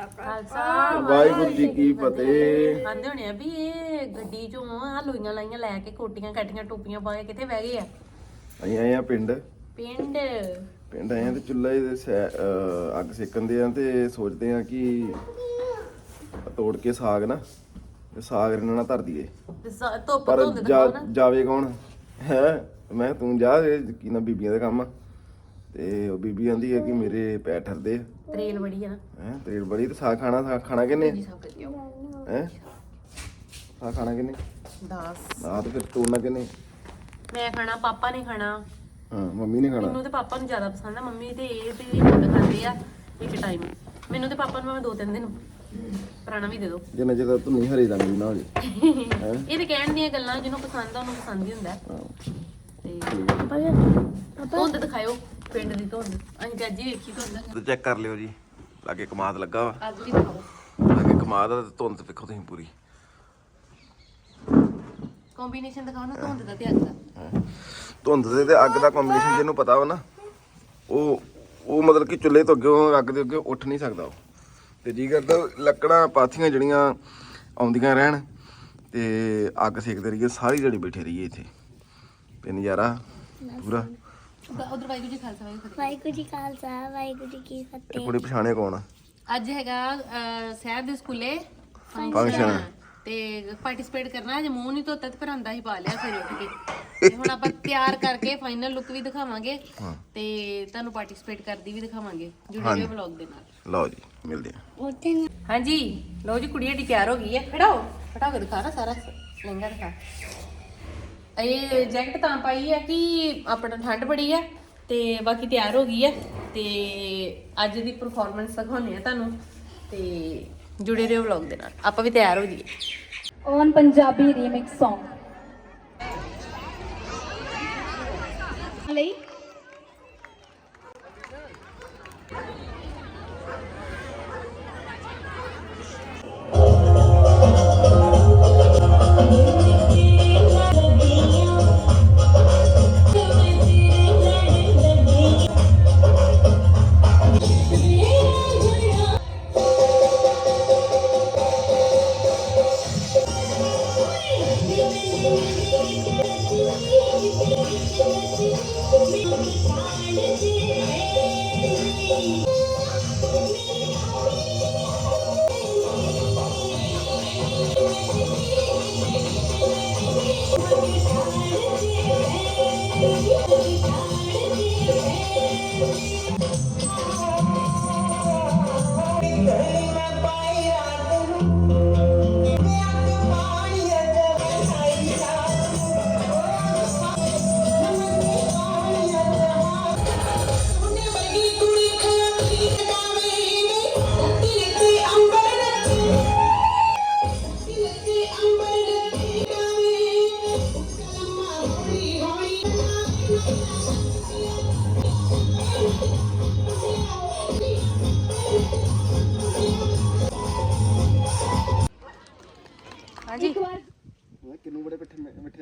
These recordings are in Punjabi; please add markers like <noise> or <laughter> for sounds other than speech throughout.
ਖਾਲਸਾ ਵਾਹਿਗੁਰੂ ਜੀ ਕੀ ਫਤਿਹ। ਆਂਦੇ ਹੋਣੇ ਆ ਵੀ ਇਹ ਗੱਡੀ ਚੋਂ ਆ ਲੋਈਆਂ ਲਾਈਆਂ ਲੈ ਕੇ ਕੋਟੀਆਂ ਕਾਟੀਆਂ ਟੋਪੀਆਂ ਪਾ ਕੇ ਕਿੱਥੇ ਬਹਿ ਗਏ ਆ? ਅਸੀਂ ਆਏ ਆ ਪਿੰਡ। ਪਿੰਡ। ਪਿੰਡ ਆਏ ਆ ਤੇ ਚੁੱਲ੍ਹੇ ਦੇ ਸੈ- ਅਹ ਅੱਗ ਸੇਕਣ ਦੇ ਆ ਤੇ ਸੋਚਦੇ ਆ ਕਿ ਤੋੜ ਕੇ ਸਾਗ ਨਾ ਤੇ ਸਾਗ ਇਹਨਾਂ ਨਾਲ ਧਰ ਦਈਏ। ਤੇ ਸ- ਧੁੱਪ ਪਰ ਧੁੰਦ ਜਾ- ਜਾਵੇ ਕੌਣ? ਹੈ? ਮੈਂ ਤੂੰ ਜਾ ਇਹ ਕੀ ਨਾ ਬੀਬੀਆਂ ਦਾ ਕੰਮ ਆ। ਤੇ ਉਹ ਬੀਬੀ ਆਂਦੀ ਹੈ ਕਿ ਮੇਰੇ ਪੈਰ ਠਰਦੇ ਆ। ਤਰੇਲ ਬੜੀ ਆ ਨਾ। ਹੈ ਤੇਰੇ ਬੜੀ ਤੇ ਸਾਗ ਖਾਣਾ ਸਾਗ ਖਾਣਾ ਕਿੰਨੇ? ਜੀ ਸਭ। ਹੈ? ਸਾਗ ਖਾਣਾ ਕਿੰਨੇ? ਦਸ। ਆ ਤੇ ਫਿਰ ਤੋੜਨਾ ਕਿੰਨੇ? ਮੈਂ ਖਾਣਾ ਪਾਪਾ ਨੇ ਖਾਣਾ। ਹਾਂ ਮੰਮੀ ਨੇ ਖਾਣਾ। ਮੈਨੂੰ ਤੇ ਪਾਪਾ ਨੂੰ ਜ਼ਿਆਦਾ ਪਸੰਦ ਆ। ਮੰਮੀ ਤੇ ਇਹ ਤੇ ਮੁੰਡਾ ਖਾਂਦੇ ਆ ਇੱਕ ਟਾਈਮ ਮੈਨੂੰ ਤੇ ਪਾਪਾ ਨੂੰ ਮੈਂ ਦੋ ਤਿੰਨ ਦਿਨ ਪੁਰਾਣਾ ਵੀ ਦੇ ਦਿਓ ਜਿੰਨਾ ਚਿਰ ਤੂੰ ਨਹੀਂ ਹਰੇ ਰੰਗ ਦੀ ਨਾ ਹੋ ਜੇ। <laughs> ਇਹ ਤੇ ਕਹਿਣ ਦੀਆਂ ਗੱਲਾਂ ਜਿਹਨੂੰ ਪਸੰਦ ਆ ਉਹਨੂੰ ਪਸੰਦ ਹੀ ਹੁੰਦਾ। ਹਾਂ। ਤੇ ਧੁੰਦ ਦਿਖਾਇਓ। ਪਿੰਡ ਦੀ ਧੁੰਦ। ਅਸੀਂ ਤੇ ਅੱਜ ਹੀ ਵੇਖੀ ਧੁੰਦ। ਤੇ ਚੈੱਕ ਕਰ ਲਿਓ ਜੀ। ਲਾਗੇ ਕਮਾਦ ਲੱਗਾ ਵਾ। ਅੱਜ ਵੀ ਦਿਖਾਓ ਲਾਗੇ ਕਮਾਦ ਆ ਤੇ ਧੁੰਦ ਵੇਖੋ ਤੁਸੀਂ ਪੂਰੀ। ਕੰਬੀਨੇਸ਼ਨ ਦਿਖਾਓ ਨਾ ਧੁੰਦ ਦਾ ਤੇ ਅੱਗ ਦਾ। ਧੁੰਦ ਦੇ ਤੇ ਅੱਗ ਦਾ ਕੰਬੀਨੇਸ਼ਨ ਜਿਹਨੂੰ ਪਤਾ ਵਾ ਨਾ ਉਹ ਉਹ ਮਤਲਬ ਕਿ ਚੁੱਲ੍ਹੇ ਤੋਂ ਅੱਗੇ ਅੱਗ ਦੇ ਅੱਗੇ ਉੱਠ ਨਹੀਂ ਸਕਦਾ ਉਹ। ਤੇ ਜੀ ਕਰਦਾ ਲੱਕੜਾਂ ਪਾਥੀਆਂ ਜਿਹੜੀਆਂ ਆਉਂਦੀਆਂ ਰਹਿਣ ਤੇ ਅੱਗ ਸੇਕਦੇ ਰਹੀਏ ਸਾਰੀ ਜਿਹੜੀ ਬੈਠੇ ਰਹੀਏ ਇੱਥੇ। ਤੇ ਨਜ਼ਾਰਾ ਪੂਰਾ। ਉਧਰ ਵਾਹਿਗੁਰੂ ਜੀ ਖਾਲਸਾ ਵਾਹਿਗੁਰੂ ਜੀ ਵਾਹਿਗੁਰੂ ਜੀ ਕਾ ਖਾਲਸਾ ਵਾਹਿਗੁਰੂ ਜੀ ਕੀ ਇਹ ਫਤਿਹ। ਕੁੜੀ ਪਛਾਣੇ ਕੌਣ ਆ? ਫਤਿਹ। ਅੱਜ ਹੈਗਾ ਅਹ, ਸ਼ਹਿਰ ਦੇ ਸਕੂਲੇ। Function। ਤੇ ਪਾਰਟਿਸਿਪੇਟ ਕਰਨਾ ਅੱਜ ਮੂੰਹ ਨਹੀਂ ਧੋਤਾ ਤੇ ਪਰਾਂਦਾ ਹੀ ਪਾ ਲਿਆ ਫਿਰ ਉੱਠ ਕੇ। ਤੇ ਹੁਣ ਆਪਾਂ ਤਿਆਰ ਕਰਕੇ ਫਾਈਨਲ ਲੁੱਕ ਵੀ ਦਿਖਾਵਾਂਗੇ। ਤੇ ਤੁਹਾਨੂੰ ਪਾਰਟਿਸਿਪੇਟ ਕਰਦੀ ਵੀ ਦਿਖਾਵਾਂਗੇ ਜੁੜੇ ਰਹੋ ਵਲੌਗ ਦੇ ਨਾਲ। ਲਓ ਜੀ ਮਿਲਦੇ ਆ ਉੱਥੇ ਨਾ ਹਾਂਜੀ ਲਓ ਜੀ ਕੁੜੀ ਸਾਡੀ ਤਿਆਰ ਹੋ ਗਈ ਹੈ। ਖੜਾਓ ਖੜਾ ਕੇ ਦਿਖਾ ਨਾ ਸਾਰਾ ਲਹਿੰਗਾ ਦਿਖਾ। ਇਹ ਜੈਕਟ ਤਾਂ ਪਾਈ ਹੈ ਕਿ ਆਪਣਾ ਠੰਡ ਬੜੀ ਹੈ ਤੇ ਬਾਕੀ ਤਿਆਰ ਹੋ ਗਈ ਹੈ ਤੇ ਅੱਜ ਦੀ ਪਰਫਾਰਮੈਂਸ ਦਿਖਾਉਂਦੇ ਆ ਤੁਹਾਨੂੰ ਤੇ ਜੁੜੇ ਰਹੋ ਵਲੌਗ ਦੇ ਨਾਲ ਆਪਾਂ ਵੀ ਤਿਆਰ ਹੋ ਜਾਈਏ on ਪੰਜਾਬੀ remix song. ਲਈ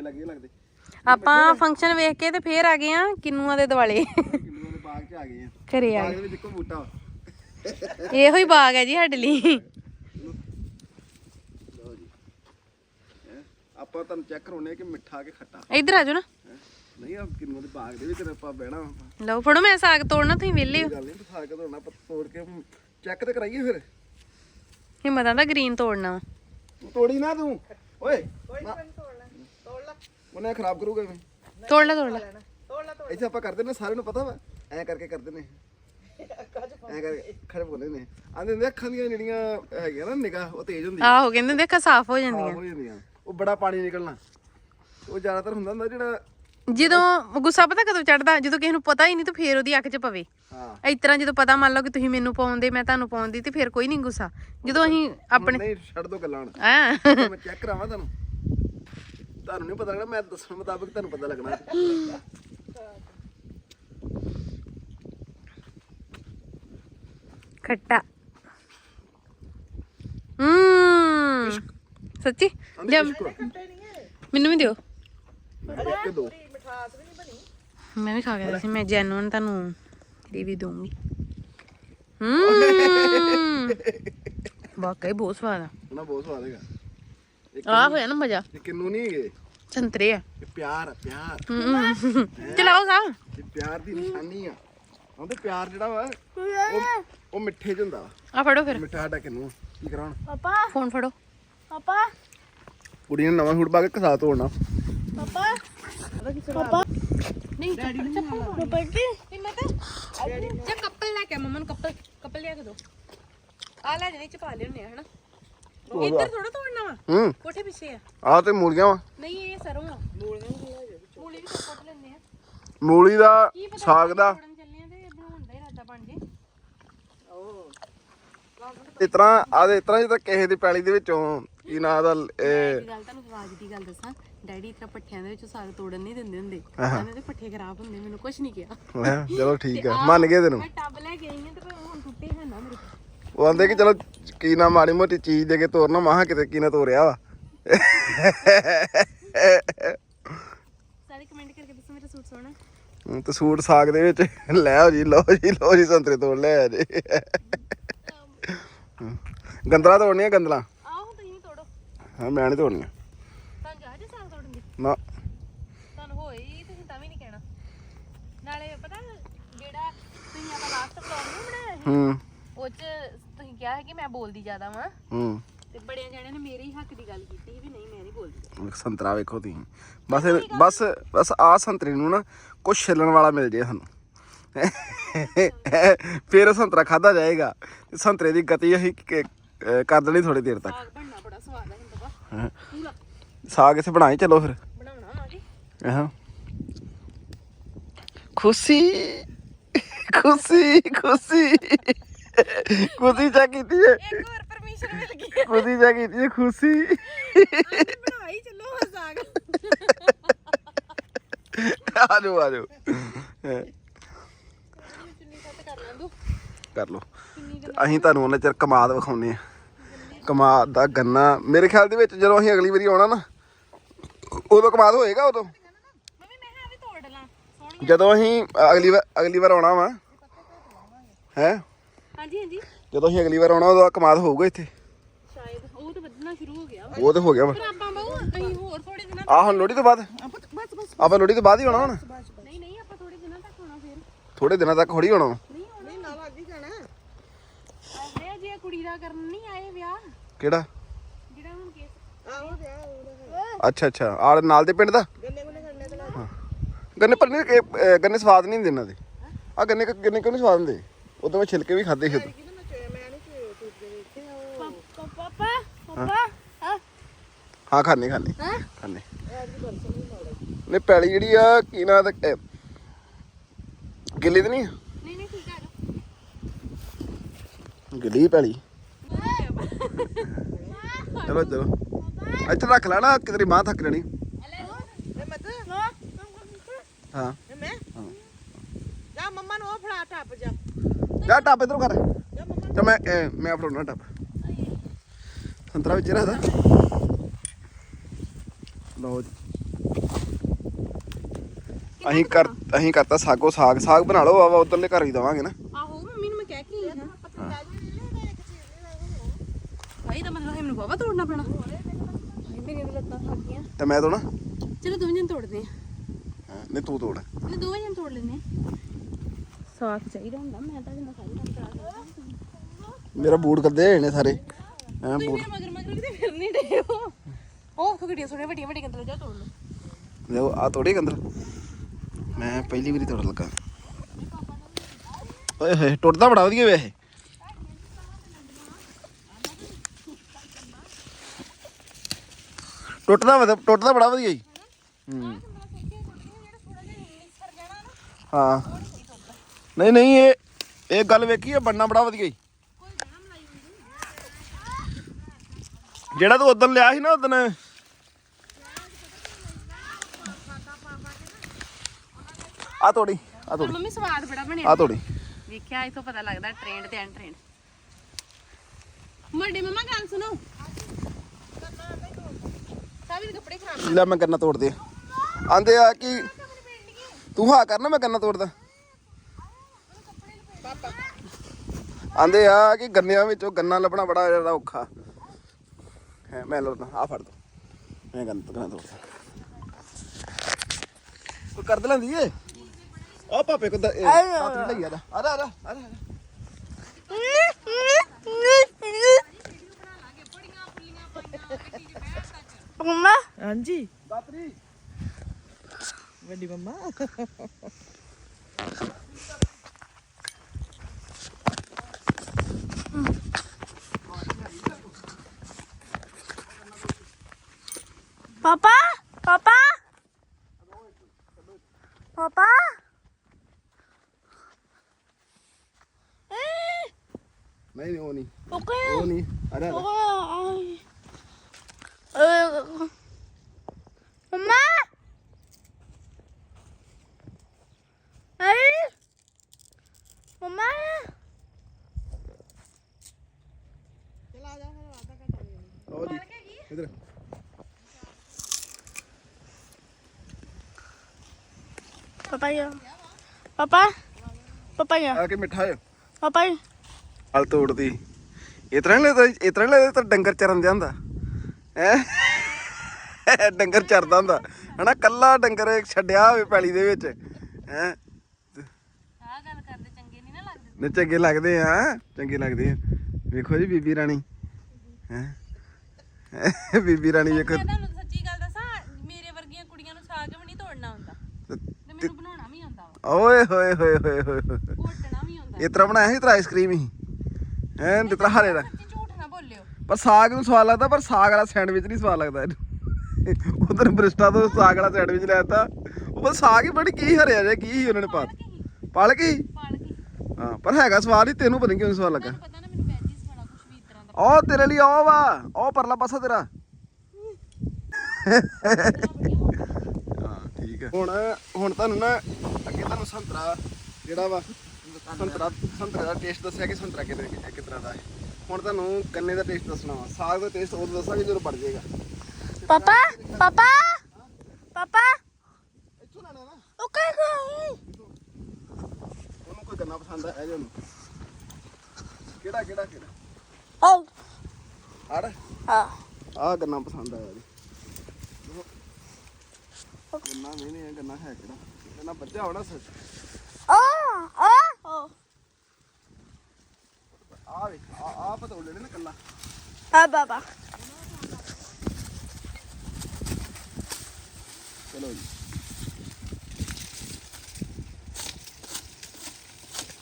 ਲੱਗੇ ਲੱਗਦੇ। ਆਪਾਂ ਫੰਕਸ਼ਨ ਵੇਖ ਕੇ ਤੇ ਫੇਰ ਆ ਗਏ ਆ ਕਿੰਨੂਆਂ ਦੇ ਦਿਵਾਲੇ। ਕਿੰਨੂ ਦੇ ਬਾਗ 'ਚ ਆ ਗਏ ਆ। ਘਰੇ ਆ ਬਾਗ ਦੇ ਵਿੱਚ ਇੱਕੋ ਬੂਟਾ। ਵਾ। ਗਏ ਇਹੋ ਹੀ ਬਾਗ ਹੈ ਜੀ ਸਾਡੇ ਲਈ। ਆਪਾਂ ਤੁਹਾਨੂੰ ਚੈੱਕ ਕਰਾਉਨੇ ਆ ਕਿ ਮਿੱਠਾ ਕਿ ਖੱਟਾ। ਇੱਧਰ ਆ ਜਾਓ ਨਾ। ਨਹੀਂ ਆ ਕਿੰਨੂ ਦੇ ਬਾਗ ਦੇ ਵਿੱਚ ਆਪਾਂ ਬਹਿਣਾ। ਲਓ ਫੜੋ ਮੈਂ ਸਾਗ ਤੋੜਨਾ ਤੁਸੀਂ ਵਿਹਲੇ ਹੋ। ਗੱਲ ਨਹੀਂ ਤੂੰ ਸਾਗ ਕਦੋਂ ਆਪਾਂ ਤੋੜ ਕੇ ਚੈੱਕ ਤੇ ਕਰਾਈਏ ਫਿਰ। ਹਿੰਮਤ ਆਂਦਾ ਗ੍ਰੀਨ ਤੋੜਨਾ ਤੂੰ ਤੋੜੀ ਨਾ ਤੂੰ। ਓਏ ਕੋਈ ਨਹੀਂ ਤੋੜਨਾ ਤੋੜ ਲੈ ਉਹਨੇ ਖਰਾਬ ਕਰੂਗਾ ਮੈਂ ਤੋੜ ਲੈ ਤੋੜ ਲੈ। ਇੱਥੇ ਆਪਾਂ ਕਰਦੇ ਨੇ ਸਾਰਿਆਂ ਨੂੰ ਪਤਾ ਵਾ। ਐ ਕਰਕੇ ਕਰਦੇ ਨੇ ਐ ਕਰਕੇ ਖੜੇ ਬੋਲੇ ਨੇ। ਆਂਦੇ ਹੁੰਦੇ ਅੱਖਾਂ ਦੀਆਂ ਜਿਹੜੀਆਂ ਹੈਗੀਆਂ ਨਾ ਨਿਗਾਹ ਉਹ ਤੇਜ਼ ਹੁੰਦੀ ਆਹੋ ਕਹਿੰਦੇ ਦੇਖਾ ਸਾਫ਼ ਹੋ ਜਾਂਦੀਆਂ। ਹੋ ਜਾਂਦੀਆਂ। ਉਹ ਬੜਾ ਪਾਣੀ ਨਿਕਲਣਾ। ਉਹ ਜ਼ਿਆਦਾਤਰ ਹੁੰਦਾ ਹੁੰਦਾ ਜਿਹੜਾ ਜਦੋਂ ਗੁੱਸਾ ਪਤਾ ਕਦੋਂ ਚੜਦਾ ਜਦੋਂ ਕਿਸੇ ਨੂੰ ਪਤਾ ਹੀ ਨਹੀਂ ਤੇ ਫੇਰ ਉਹਦੀ ਅੱਖ 'ਚ ਪਵੇ। ਹਾਂ। ਇਸ ਤਰ੍ਹਾਂ ਜਦੋਂ ਪਤਾ ਮੰਨ ਲਓ ਕਿ ਤੁਸੀਂ ਮੈਨੂੰ ਪਾਉਂਦੇ ਮੈਂ ਤੁਹਾਨੂੰ ਪਾਉਂਦੀ ਤੇ ਫਿਰ ਕੋਈ ਨਹੀਂ ਗੁੱਸਾ। ਜਦੋਂ ਅਸੀਂ ਆਪਣੇ ਨਹੀਂ ਛੱਡ ਦੋ ਗੱਲਾਂ ਆ ਮੈਂ ਚੈੱਕ ਕਰਾਵਾਂ ਤੁਹਾਨੂੰ। ਤੁਹਾਨੂੰ ਨਹੀਂ ਪਤਾ ਲੱਗਣਾ ਮੈਂ ਦੱਸਣ ਮੁਤਾਬਕ ਤੁਹਾਨੂੰ ਪਤਾ ਲੱਗਣਾ। ਖੱਟਾ। ਹੂੰ। ਸੱਚੀ? ਲਿਆ ਮੈਨੂੰ ਵੀ ਦਿਓ। ਇੱਕ ਦੋ। ਮੈਂ ਵੀ ਖਾ ਕੇ ਦੱਸੀ ਮੈਂ ਜੈਨੂਨ ਤੁਹਾਨੂੰ ਰਿਵਿਊ ਦਊਂਗੀ। <laughs> ਹੂੰ। ਵਾਕਈ ਬਹੁਤ ਸਵਾਦ ਆ। ਉਹਨਾਂ ਬਹੁਤ ਸਵਾਦ ਹੈਗਾ। ਆ ਹੋਇਆ ਨਾ ਮਜ਼ਾ ਇਹ ਕਿੰਨੂ ਨਹੀਂ ਹੈਗੇ ਸੰਤਰੇ ਆ ਇਹ ਪਿਆਰ ਆ, ਪਿਆਰ ਚਲਾਓ ਸਾ ਇਹ ਪਿਆਰ ਦੀ ਨਿਸ਼ਾਨੀ ਆ ਉਹਦੇ ਪਿਆਰ ਜਿਹੜਾ ਵਾ ਉਹ ਉਹ ਮਿੱਠੇ ਚ ਹੁੰਦਾ ਵਾ। ਆ ਫੜੋ ਫਿਰ ਮਿੱਠਾ ਸਾਡਾ ਕਿੰਨੂ ਆ। ਕੀ ਕਰਾਉਣ ਪਾਪਾ ਫੋਨ ਫੜੋ ਪਾਪਾ ਕੁੜੀ ਨੇ ਨਵਾਂ ਸੂਟ ਪਾ ਕੇ ਕਸਾ ਤੋੜਨਾ ਪਾਪਾ ਪਾਪਾ ਨਹੀਂ ਚੱਪਲ ਪਾਪਾ ਜੀ ਹਿੰਮਤ ਜੇ ਕੱਪਲ ਲੈ ਕੇ ਮਮਨ ਕੱਪਲ ਕੱਪਲ ਲਿਆ ਕੇ ਦੋ ਆ ਲੈ ਜਨੇ ਚ ਪਾ ਲਿਓ ਹਨਾ ਇੱਧਰ ਥੋੜਾ ਤੋੜਨਾ ਵਾ। ਹੂੰ। ਕੋਠੇ ਪਿੱਛੇ ਆ। ਆਹ ਤੇ ਮੂਲੀਆਂ ਵਾ। ਨਹੀਂ ਇਹ ਸਰੋਂ ਆ। ਮੂਲੀ ਵੀ ਕੱਟ ਲੈਂਦੇ ਆ। ਮੂਲੀ ਦਾ ਕੀ ਪਤਾ ਸਾਗ ਦਾ। ਤੋੜਨ ਚੱਲੇ ਆ ਤੇ ਬਣਾਉਣ ਦਾ ਇਰਾਦਾ ਬਣ ਜੇ। ਇਸ ਤਰ੍ਹਾਂ ਆ ਦੇ ਇਸ ਤਰ੍ਹਾਂ ਜਿੱਦਾਂ ਕਿਸੇ ਦੀ ਪੈਲੀ ਦੇ ਵਿੱਚੋਂ ਕੀ ਨਾਂ ਦਾ ਇਹ ਇੱਕ ਗੱਲ ਤੁਹਾਨੂੰ ਸਵਾਜ ਦੀ ਗੱਲ ਦੱਸਾਂ। ਡੈਡੀ ਇਤਰਾ ਪੱਠਿਆਂ ਦੇ ਵਿੱਚੋਂ ਸਾਗ ਤੋੜਨ ਨਹੀਂ ਦਿੰਦੇ ਹੁੰਦੇ। ਕਹਿੰਦੇ ਤੇ ਪੱਠੇ ਖਰਾਬ ਹੁੰਦੇ ਮੈਨੂੰ ਕੁਝ ਨਹੀਂ ਕਿਹਾ। ਲੈ, ਚਲੋ ਠੀਕ ਆ ਮੰਨ ਗਏ ਤੈਨੂੰ। ਮੈਂ ਟੱਬ ਲੈ ਕੇ ਆਈ ਆ ਤੇ ਪਰ ਹੁਣ ਟੁੱਟੇ ਹੈ ਨਾ ਮੇਰੇ। ਕੋਲ। ਉਹ ਆਂਦੇ ਕਿ ਚਲੋ ਕੀ ਨਾ ਮਾੜੀ ਮੋਟੀ ਚੀਜ਼ ਦੇ ਕੇ ਤੋਰਨਾ ਮਾਹਾ ਕਿਤੇ ਕੀ ਨਾ ਤੋਰਿਆ ਵਾ। ਸਾਰੇ ਕਮੈਂਟ ਕਰਕੇ ਦੱਸੋ ਮੇਰਾ ਸੂਟ ਸੋਹਣਾ। ਤੇ ਸੂਟ ਸਾਗ ਦੇ ਵਿੱਚ ਲੈ ਆਓ ਜੀ ਲਓ ਜੀ ਲਓ ਜੀ ਸੰਤਰੇ ਤੋੜ ਲੈ ਆ ਜੀ। ਗੰਦਲਾਂ ਤੋੜਨੀਆਂ ਗੰਦਲਾਂ? ਆਓ ਤੁਸੀਂ ਤੋੜੋ। ਹਾਂ ਮੈਂ ਨਹੀਂ ਤੋੜਨੀਆਂ। ਤਾਂ ਜਾ ਜੇ ਸਾਗ ਤੋੜਨ ਦੀ? ਨਾ। ਤੁਹਾਨੂੰ ਹੋਈ ਤੁਸੀਂ ਤਾਂ ਵੀ ਨਹੀਂ ਕਹਿਣਾ। ਨਾਲੇ ਪਤਾ ਜਿਹੜਾ ਤੁਸੀਂ ਆਪਾਂ ਲਾਸਟ ਨਹੀਂ ਬਣਾਇਆ ਹੂੰ। ਉਹ ਚ ਕਿਹਾ ਹੈ ਕਿ ਮੈਂ ਬੋਲਦੀ ਜ਼ਿਆਦਾ ਵਾਂ। ਹੂੰ। ਤੇ ਬੜਿਆਂ ਜਣਿਆਂ ਨੇ ਮੇਰੇ ਹੀ ਹੱਕ ਦੀ ਗੱਲ ਕੀਤੀ ਵੀ ਨਹੀਂ ਮੈਂ ਨਹੀਂ ਬੋਲਦੀ। ਸੰਤਰਾ ਵੇਖੋ ਤੁਸੀਂ। ਬਸ ਇਹ- ਬਸ ਬਸ ਆ ਸੰਤਰੇ ਨੂੰ ਨਾ ਕੁਛ ਛਿੱਲਣ ਵਾਲਾ ਮਿਲ ਜੇ ਸਾਨੂੰ। ਫਿਰ ਉਹ ਸੰਤਰਾ ਖਾਦਾ ਜਾਏਗਾ। ਤੇ ਸੰਤਰੇ ਦੀ ਗਤੀ ਅਸੀਂ ਕ- ਅਹ ਕਰ ਦੇਣੀ ਥੋੜੀ ਦੇਰ ਤੱਕ। ਸਾਗ ਬਣਨਾ ਬੜਾ ਸਵਾਦ ਹੈ ਹੁੰਦਾ ਵਾ ਹਾਂ। ਪੂਰਾ। ਸਾਗ ਇੱਥੇ ਬਣਾਈ ਚਲੋ ਫਿਰ। ਬਣਾਉਣਾ ਵਾ ਜੀ। ਹਾਂ। ਖੁਸ਼ੀ ਖੁਸ਼ੀ ਖੁਸ਼ੀ। ਖੁਸ਼ੀ ਚਾ ਕੀਤੀ ਹੈ ਇੱਕ ਹੋਰ ਪਰਮਿਸ਼ਨ ਮਿਲ ਗਈ ਹੈ ਖੁਸ਼ੀ ਚਾ ਕੀਤੀ ਹੈ ਖੁਸ਼ੀ। ਬਣਾਈ ਚੱਲੋ ਆ ਜਾਓ ਆ ਜਾਓ ਚੁੰਨੀ ਕਰ ਲਾਂ ਕਰ ਲਓ। ਅਸੀਂ ਤੁਹਾਨੂੰ ਉਹਨਾਂ ਚਿਰ ਕਮਾਦ ਵਿਖਾਉਨੇ ਆ। ਕਮਾਦ ਦਾ ਗੰਨਾ। ਮੇਰੇ ਖਿਆਲ ਦੇ ਵਿੱਚ ਜਦੋਂ ਅਸੀਂ ਅਗਲੀ ਵਾਰੀ ਆਉਣਾ ਨਾ ਉਦੋਂ ਕਮਾਦ ਹੋਏਗਾ ਉਦੋਂ। ਮੰਮੀ ਮੈਂ ਕਿਹਾ ਵੀ ਤੋੜ ਲਾਂ। ਸੋਹਣੀ ਜਦੋਂ ਅਸੀਂ ਅਗਲੀ ਵਾਰ ਅਗਲੀ ਵਾਰ ਆਉਣਾ ਵਾ ਹੈ। ਹਾਂਜੀ ਹਾਂਜੀ। ਜਦੋਂ ਅਸੀਂ ਅਗਲੀ ਵਾਰ ਆਉਣਾ ਉਦੋਂ ਕਮਾਦ ਹੋਊਗਾ ਇੱਥੇ। ਸ਼ਾਇਦ ਉਹ ਤਾਂ ਵੱਧਣਾ ਸ਼ੁਰੂ ਹੋ ਗਿਆ ਵਾ। ਉਹ ਤੇ ਹੋ ਗਿਆ ਵਾ। ਪਰ ਆਪਾਂ ਬਹੁ ਅਸੀਂ ਹੋਰ ਥੋੜੇ ਦਿਨਾਂ ਆਹ ਹੁਣ ਲੋਹੜੀ ਤੋਂ ਬਾਅਦ? ਬਸ ਬਸ। ਆਪਾਂ ਲੋਹੜੀ ਤੋਂ ਬਾਅਦ ਹੀ ਆਉਣਾ ਹੁਣ? ਨਹੀਂ ਨਹੀਂ ਆਪਾਂ ਥੋੜੇ ਦਿਨਾਂ ਤੱਕ ਹੋਣਾ ਫਿਰ। ਥੋੜੇ ਦਿਨਾਂ ਤੱਕ ਥੋੜੀ ਆਉਣਾ ਵਾ। ਨਹੀਂ ਹੋਣਾ ਨਹੀਂ ਨਾਲ ਅੱਗੇ ਜਾਣਾ। ਆਏ ਜੇ ਕੁੜੀ ਦਾ ਕਰਨ ਨਹੀਂ ਆਏ ਵਿਆਹ। ਕਿਹੜਾ? ਜਿਹੜਾ ਹੁਣ ਕੇਸ ਅੱਛਾ ਅੱਛਾ। ਆਹ ਨਾਲ ਦੇ ਪਿੰਡ ਦਾ। ਗੰਨੇ ਪਰ ਨਹੀਂ ਇਹ, ਅਹ, ਗੰਨੇ ਸਵਾਦ ਨਹੀਂ ਹੁੰਦੇ ਇਹਨਾਂ ਦੇ। ਆ ਗੰਨੇ ਕ- ਗੰਨੇ ਕਿਉਂ ਨਹੀਂ ਸਵਾਦ ਹੁੰਦੇ? ਉਦੋਂ ਮੈਂ ਛਿਲਕੇ ਵੀ ਖਾਦੇ ਸੀ ਉਦੋਂ। ਪਾਪਾ ਪਾਪਾ ਆ ਹਾਂ। ਖਾਣੇ ਖਾਣੇ ਖਾਣੇ ਨੇ ਪੈਲੀ ਜਿਹੜੀ ਆ ਕੀ ਨਾਂ ਇਹ, ਗਿੱਲੀ ਤੇ ਨਹੀਂ? ਨਹੀਂ ਨਹੀਂ ਠੀਕ ਆ ਗਿੱਲੀ ਪੈਲੀ। ਚਲੋ ਚਲੋ। ਇੱਥੇ ਰੱਖ ਲੈਣਾ ਕਿ ਤੇਰੀ ਮਾਂ ਥੱਕ ਜਾਣੀ। ਹਾਂ। ਜਾ ਮੰਮਾ ਨੂੰ ਉਹ ਫੜਾ ਟੱਪ ਜਾ। ਜਾ ਟੱਪ ਇਧਰੋਂ ਕਰ। ਤੇ ਮੈਂ ਇਹ, ਮੈਂ ਫੜਾਉਣਾ ਟੱਪ। ਸੰਤਰਾ ਵਿੱਚ ਰੱਖਦਾ ਲਓ ਜੀ। ਅਸੀਂ ਕਰ ਅਸੀਂ ਕਰਤਾ ਸਾਗੋ ਸਾਗ। ਸਾਗ ਬਣਾ ਲਓ ਆਵਾ ਉਧਰਲੇ ਘਰ ਹੀ ਦਵਾਂਗੇ ਨਾ। ਆਹੋ ਮੰਮੀ ਨੂੰ ਮੈਂ ਕਹਿ ਕੇ ਆਈ ਹਾਂ। ਭਾਈ ਮਤਲਬ ਹੈ ਮੈਨੂੰ ਬਾਬਾ ਤੋੜਨਾ ਪੈਣਾ। ਭਾਈ ਮੇਰੀਆਂ ਤਾਂ ਲੱਤਾਂ ਥੱਕ ਗਈਆਂ। ਤੇ ਮੈਂ ਤੋਣਾ ਚਲੋ ਦੋਵੇਂ ਜਣ ਤੋੜਦੇ ਆ ਨਹੀਂ ਤੂੰ ਤੋੜ। ਇਹ ਦੋਵੇਂ ਜਣ ਤੋੜ ਲੈਨੇ ਆ ਸਾਗ ਚਾਹੀਦਾ ਹੁੰਦਾ ਮੈਂ ਤਾਂ ਜਿੰਨਾ ਸਾਰੀ ਕੰਮ ਕਰਾ ਸਕਦਾ ਮੇਰਾ ਬੂਟ ਕੱਦੇ ਹੋਏ ਨੇ ਸਾਰੇ। ਐ ਬੂਟ। ਮੇਰੇ ਮਗਰ ਮਗਰ ਕਿਤੇ ਫਿਰ ਨਹੀਂ ਡੇ ਹੋ? ਉਹ ਖਗੜੀਆਂ ਸੋਹਣੀਆਂ ਵੱਡੀਆਂ ਵੱਡੀਆਂ ਕੰਦਲ ਜਾ ਤੋੜ ਲਓ। ਲਓ ਆ ਤੋੜੀ ਕੰਦਰ। ਮੈਂ ਪਹਿਲੀ ਵਾਰੀ ਤੋੜ ਲੱਗਾ। ਓਏ ਹੋਏ ਟੁੱਟਦਾ ਬੜਾ ਵਧੀਆ ਵੇ ਇਹ ਟੁੱਟਦਾ ਮਤਲਬ ਟੁੱਟਦਾ ਬੜਾ ਵਧੀਆ ਜੀ। ਹੂੰ। ਹਾਂ। ਨਹੀਂ ਨਹੀਂ ਇਹ ਇਹ ਗੱਲ ਵੇਖੀ ਇਹ ਬੰਨਾ ਬੜਾ ਵਧੀਆ ਜੀ। ਜਿਹੜਾ ਤੂੰ ਉਦੋਂ ਲਿਆ ਸੀ ਨਾ ਉਦੋਂ। ਆ ਤੋੜੀ ਆ ਤੋੜੀ। ਮੰਮੀ ਸਵਾਦ ਬੜਾ ਬਣਿਆ। ਆ ਤੋੜੀ। ਵੇਖਿਆ ਇਥੋਂ ਪਤਾ ਲੱਗਦਾ ਟ੍ਰੈਂਡ ਤੇ ਅਨਟ੍ਰੈਂਡ ਵੱਡੇ ਮਮਾ ਗੱਲ ਸੁਣੋ। ਦੇ ਕੱਪੜੇ ਖਰਾਬ। ਲੈ ਮੈਂ ਗੰਨਾ ਤੋੜਦੇ ਆਂਦੇ ਆ ਕਿ ਤੂੰ ਹਾਂ ਕਰਨਾ ਮੈਂ ਗੰਨਾ ਤੋੜਦਾ। ਆਂਦੇ ਆ ਕਿ ਗੰਨਿਆਂ ਵਿੱਚੋਂ ਗੰਨਾ ਲੱਭਣਾ ਬੜਾ ਜ਼ਿਆਦਾ ਔਖਾ। ਹੈ ਮੈਂ ਲੋ ਆ ਫੜ ਦੋ। ਮੈਂ ਗੰਨ ਤੋਂ ਤੋੜ ਕੋਈ ਕਰ ਦਲਾਂਦੀ ਏ? ਆ। ਪਾਪੇ ਕੋ ਦਾਤਰੀ ਲਈ ਆ ਆ ਆ ਆ ਆ ਮੰਮਾ? ਹਾਂਜੀ। ਦਾਤਰੀ ਵੱਡੀ ਮੰਮਾ ਪਾਪਾ ਪਾਪਾ ਪਾਪਾ ਨਹੀਂ ਨਹੀਂ, ਉਹ ਨਹੀਂ ਓਕੇ ਉਹ ਨਹੀਂ ਅਰੇ ਮੰਮਾ ਅਰੇ ਮੰਮਾ ਉਹ ਜੀ ਇਧਰ ਪਾਪਾ ਪਾਪਾ ਪਾਪਾ ਆ ਕੇ ਮਿੱਠਾ ਹੈ ਪਾਪਾ ਹਲ ਤੋੜਦੀ। ਇਤਰਾ ਨਹੀਂ ਲੱਗਦਾ ਇਤਰਾ ਨਹੀਂ ਲੱਗਦਾ ਤਾਂ ਡੰਗਰ ਚਰਨ ਜਾਂਦਾ ਹੈ? ਡੰਗਰ ਚਰਦਾ ਹੁੰਦਾ। ਹਨਾ ਕੱਲਾ ਡੰਗਰ ਛੱਡਿਆ ਹੋਵੇ ਪੈਲੀ ਦੇ ਵਿੱਚ। ਹੈ? ਆਹ ਗੱਲ ਕਰਦੇ ਚੰਗੇ ਨਹੀਂ ਨਾ ਲੱਗਦੇ? ਨੇ ਚੰਗੇ ਲੱਗਦੇ ਆ। ਚੰਗੇ ਲੱਗਦੇ ਆ। ਵੇਖੋ ਜੀ ਬੀਬੀ ਰਾਣੀ। ਹੈ? ਬੀਬੀ ਰਾਣੀ ਵੇਖੋ। ਮੈਂ ਤੁਹਾਨੂੰ ਸੱਚੀ ਗੱਲ ਦੱਸਾਂ ਮੇਰੇ ਵਰਗੀਆਂ ਕੁੜੀਆਂ ਨੂੰ ਸਾਗ ਵੀ ਨਹੀਂ ਤੋੜਨਾ ਆਉਂਦਾ। ਤੇ ਮੈਨੂੰ ਬਣਾਉਣਾ ਵੀ ਆਉਂਦਾ ਵਾ। ਓਏ ਹੋਏ ਹੋਏ ਹੋਏ ਹੋਏ ਘੋਟਣਾ ਵੀ ਆਉਂਦਾ। ਇਤਰਾ ਬਣਾਇਆ ਸੀ ਇਤਰਾ ਆਈਸਕ੍ਰੀਮ ਹੀ? ਹੈ ਇਤਰਾ ਹਰੇ ਦਾ ਝੂਠ ਨਾ ਬੋਲਿਓ। ਪਰ ਸਾਗ ਨੂੰ ਸਵਾਦ ਲੱਗਦਾ ਪਰ ਸਾਗ ਵਾਲਾ ਸੈਂਡਵਿਚ ਨਹੀਂ ਸਵਾਦ ਲੱਗਦਾ ਇਹਨੂੰ। ਉਧਰ ਬ੍ਰਿਸਟਾ ਤੋਂ ਸਾਗ ਵਾਲਾ ਸੈਂਡਵਿਚ ਲੈਤਾ ਉਹ ਬਸ ਸਾਗ ਹੀ ਬੜੀ ਕੀ ਹਰਿਆ ਜੇ ਕੀ ਸੀ ਉਹਨਾਂ ਨੇ ਪਾ ਪਾਲਕ ਹੀ ਹਾਂ ਪਰ ਹੈਗਾ ਸਵਾਦ ਹੀ ਤੈਨੂੰ ਪਤਾ ਨਹੀਂ ਕਿਉਂ ਸਵਾਦ ਲੱਗਾ। ਪਤਾ ਨਾ ਮੈਨੂੰ ਵੈਜੀਸ ਬੜਾ ਕੁਝ ਵੀ ਇਸ ਤਰ੍ਹਾਂ ਦਾ। ਉਹ ਤੇਰੇ ਲਈ ਉਹ ਵਾ ਉਹ ਪਰਲਾ ਪਾਸਾ ਤੇਰਾ। ਹਾਂ ਠੀਕ ਹੈ। ਹੁਣ ਹੁਣ ਤੁਹਾਨੂੰ ਨਾ ਅੱਗੇ ਤੁਹਾਨੂੰ ਸੰਤਰਾ ਜਿਹੜਾ ਵਾ ਸੰਤਰਾ ਸੰਤਰੇ ਦਾ ਟੇਸਟ ਦੱਸਿਆ ਕਿ ਸੰਤਰਾ ਕਿਤੇ ਕਿਸ ਤਰ੍ਹਾਂ ਦਾ ਹੈ? ਹੁਣ ਤੁਹਾਨੂੰ ਗੰਨੇ ਦਾ ਟੇਸਟ ਦੱਸਣਾ ਵਾ। ਸਾਗ ਦਾ ਟੇਸਟ ਉਹ ਦੱਸਾਂਗੇ ਜਦੋਂ ਬਣ ਜਾਏਗਾ। ਪਾਪਾ ਪਾਪਾ ਪਾਪਾ। ਇੱਥੋਂ ਲੈਣਾ ਨਾ ਓਕੇ ਗਾਈ ਉਹਨੂੰ ਕੋਈ ਗੰਨਾ ਪਸੰਦ ਆ ਇਹਦੇ ਨੂੰ। ਕਿਹੜਾ ਕਿਹੜਾ ਕਿਹੜਾ? ਓ ਆੜ? ਆ ਆ ਗੰਨਾ ਪਸੰਦ ਆਇਆ ਜੀ ਗੰਨਾ ਨਹੀਂ ਨਹੀਂ ਗੰਨਾ ਹੈ ਕਿਹੜਾ? ਗੰਨਾ ਬੱਚਾ ਹੋਣਾ ਸੱਚ ਆ ਆ ਓ ਆ ਵੇ ਆ ਆ ਪਤਾ ਲੈਣੇ ਕੱਲਾ ਆ ਬਾਬਾ ਚਲੋ ਜੀ।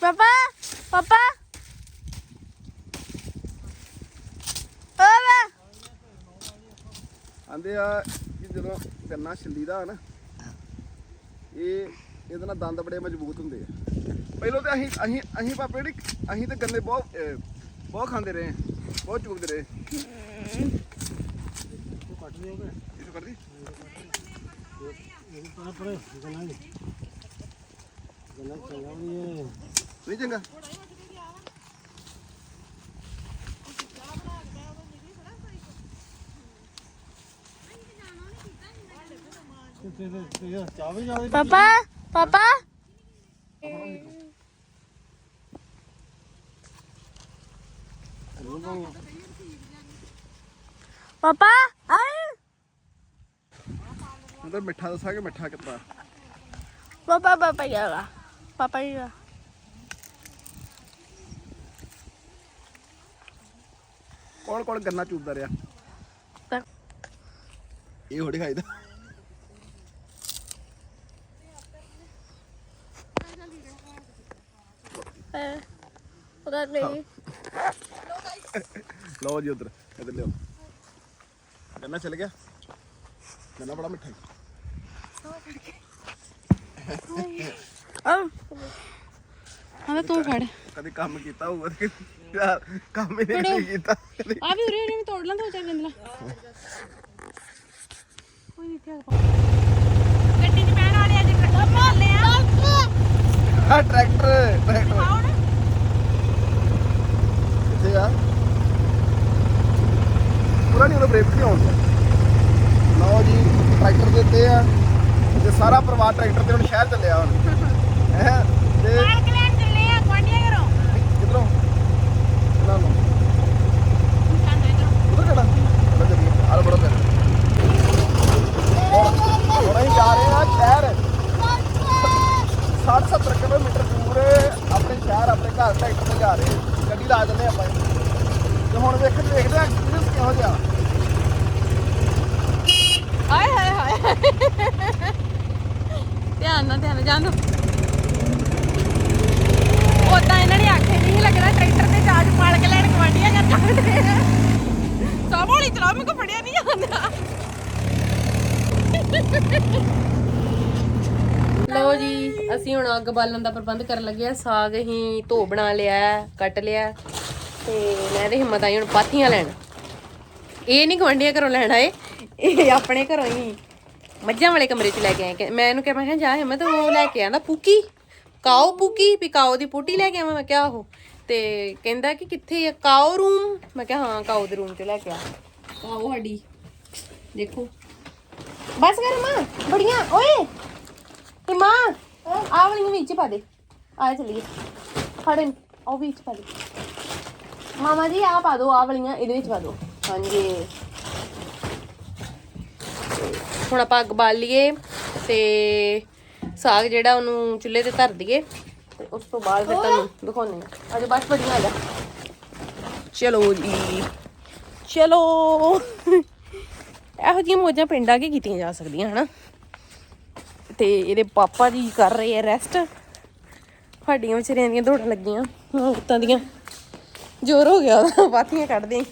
ਪਾਪਾ ਪਾਪਾ। ਓਏ ਆਂਦੇ ਆ ਕਿ ਜਦੋਂ ਗੰਨਾ ਛਿੱਲੀ ਦਾ ਨਾ, ਇਹ ਇਹਦੇ ਨਾਲ ਦੰਦ ਬੜੇ ਮਜ਼ਬੂਤ ਹੁੰਦੇ ਆ। ਪਹਿਲਾਂ ਤੇ ਅਸੀਂ ਅਸੀਂ ਅਸੀਂ ਪਾਪੇ ਜਿਹੜੀ ਅਸੀਂ ਤੇ ਗੰਨੇ ਬਹੁਤ ਅਹ, ਬਹੁਤ ਖਾਂਦੇ ਰਹੇ ਹਾਂ, ਬਹੁਤ ਚੁਗਦੇ ਰਹੇ। ਇਹ ਕੱਟ ਦੀ। ਨਹੀਂ ਚੰਗਾ। ਪਾਪਾ ਪਾਪਾ। ਪਾਪਾ ਆਏ ਅੰਦਰ ਮਿੱਠਾ ਦੱਸਾਂਗੇ ਮਿੱਠਾ ਕਿਤਨਾ ਪਾਪਾ ਪਾਪਾ ਗਿਆ ਪਾਪਾ ਗਿਆ ਕੌਣ ਕੌਣ ਗੰਨਾ ਚੂਪਦਾ ਰਿਹਾ? ਇਹ ਹੋੜੀ ਖਾਈਦਾ। ਉਹਦਾ ਨਹੀਂ। ਲਓ ਜੀ ਉਧਰ ਇਧਰ ਲਿਓ ਗੰਨਾ ਚਲ ਗਿਆ। ਗੰਨਾ ਬੜਾ ਮਿੱਠਾ ਹੈ। ਹਾਂ ਤੂੰ ਫੜ। ਕਦੇ ਕੰਮ ਕੀਤਾ ਹੋਊਗਾ ਤੇ ਯਾਰ ਕੰਮ ਹੀ ਨਹੀਂ ਕੀਤਾ। ਆ ਵੀ ਉਰੇ ਉਰੇ ਵੀ ਤੋੜ ਲਾਂ ਦੋ ਚਾਰ ਗੰਦਲਾ ਕੋਈ ਨਹੀਂ ਇੱਥੇ ਗੱਡੀ 'ਚ ਬਹਿਣ ਵਾਲੇ ਅੱਜ ਖੜਾ ਭਾਲੇ ਆ ਆ ਟਰੈਕਟਰ ਟਰੈਕਟਰ। ਕਿੱਥੇ ਆ? ਪੂਰਾ ਨਹੀਂ ਉਹਦਾ ਬ੍ਰੇਕ ਨਹੀਂ ਆਉਂਦਾ। ਲਓ ਜੀ ਟਰੈਕਟਰ ਦੇ ਉੱਤੇ ਆ ਤੇ ਸਾਰਾ ਪਰਿਵਾਰ ਟਰੈਕਟਰ ਤੇ ਹੁਣ ਸ਼ਹਿਰ ਚੱਲਿਆ ਹੁਣ। <laughs> ਹੈ ਤੇ ਲੈਣ ਚੱਲੇ ਆ ਗੁਆਂਢੀਆਂ ਘਰੋਂ ਕਿਧਰੋਂ ਤੇ ਹੁਣ ਵੇਖ ਦੇਖਦੇ ਆ ਐਕਸਪੀਰੀਅੰਸ ਕਿਹੋ ਜਿਹਾ ਆਏ ਹਾਏ ਹਾਏ ਧਿਆਨ ਨਾਲ ਧਿਆਨ ਨਾਲ ਜਾਣ ਦੋ ਉਦਾਂ ਇਹਨਾਂ ਨੇ ਆਖੇ ਨਹੀਂ ਸੀ ਲੱਗਣਾ ਟਰੈਕਟਰ ਤੇ ਚਾਰਜ ਪਾਲ ਕੇ ਲੈਣ ਗਵਾਂਡੀਆਂ ਕਰ ਜਾਂਦੇ ਸਭ ਹੌਲੀ ਚਲਾਓ ਮੈਨੂੰ ਫੜਿਆ ਨਹੀਂ ਆਉਂਦਾ ਲਓ ਜੀ ਅਸੀਂ ਹੁਣ ਅੱਗ ਬਾਲਣ ਦਾ ਪ੍ਰਬੰਧ ਕਰਨ ਲੱਗੇ ਆ। ਸਾਗ ਅਸੀਂ ਧੋ ਬਣਾ ਲਿਆ ਹੈ, ਕੱਟ ਲਿਆ ਹੈ ਤੇ ਮੈਂ ਤੇ ਹਿੰਮਤ ਆਈ ਹੁਣ ਪਾਥੀਆਂ ਲੈਣ। ਇਹ ਨਹੀਂ ਗਵਾਂਢੀਆਂ ਘਰੋਂ ਲੈਣ ਆਏ ਇਹ ਆਪਣੇ ਘਰੋਂ ਹੀ ਮੱਝਾਂ ਵਾਲੇ ਕਮਰੇ 'ਚ ਲੈ ਕੇ ਆਏ। ਮੈਂ ਇਹਨੂੰ ਕਿਹਾ ਮੈਂ ਕਿਹਾ ਜਾ ਹਿੰਮਤ ਉਹ ਲੈ ਕੇ ਆਂਦਾ ਪੂਕੀ ਕਾਓ ਪੂਕੀ ਵੀ ਕਾਓ ਦੀ ਪੂਟੀ ਲੈ ਕੇ ਆਵਾਂ ਮੈਂ ਕਿਹਾ ਉਹ ਤੇ ਕਹਿੰਦਾ ਕਿ ਕਿੱਥੇ ਆ ਕਾਓ ਰੂਮ? ਮੈਂ ਕਿਹਾ ਹਾਂ ਕਾਓ ਦੇ ਰੂਮ 'ਚ ਲੈ ਕੇ ਆ। ਕਾਓ ਸਾਡੀ? ਦੇਖੋ। ਬਸ ਕਰ ਮਾਂ ਬੜੀਆਂ ਓਏ ਤੇ ਮਾਂ। ਆਹ ਵਾਲੀਆਂ ਵਿੱਚ ਪਾ ਦੇ। ਆ ਚਲੀਏ। ਫੜੇ ਉਹ ਵਿੱਚ ਪਾ ਦੇ। ਮਾਮਾ ਜੀ ਆ ਪਾ ਦਿਓ ਆ ਵਾਲੀਆਂ ਇਹਦੇ ਵਿੱਚ ਪਾ ਦਿਓ ਹਾਂਜੀ। ਹੁਣ ਆਪਾਂ ਅੱਗ ਬਾਲ ਲਈਏ ਤੇ ਸਾਗ ਜਿਹੜਾ ਉਹਨੂੰ ਚੁੱਲ੍ਹੇ ਤੇ ਧਰ ਦਈਏ ਤੇ ਉਸ ਤੋਂ ਬਾਅਦ ਫਿਰ ਤੁਹਾਨੂੰ ਦਿਖਾਉਂਦੇ ਆ ਅਜੇ ਬਸ ਬੜੀਆਂ ਆ ਜਾ ਚਲੋ ਜੀ। ਚਲੋ। ਇਹੋ ਜਿਹੀਆਂ ਮੋਜਾਂ ਪਿੰਡਾਂ ਕੇ ਕੀਤੀਆਂ ਜਾ ਸਕਦੀਆਂ ਹਨਾ? ਤੇ ਇਹਦੇ ਪਾਪਾ ਜੀ ਕਰ ਰਹੇ ਆ ਰੈਸਟ ਸਾਡੀਆਂ ਵਿਚਾਰੀਆਂ ਦੀਆਂ ਦੌੜਾਂ ਲੱਗੀਆਂ ਔਰਤਾਂ ਦੀਆਂ। ਜ਼ੋਰ ਹੋ ਗਿਆ ਬਾਤੀਆਂ ਕੱਢਦੇ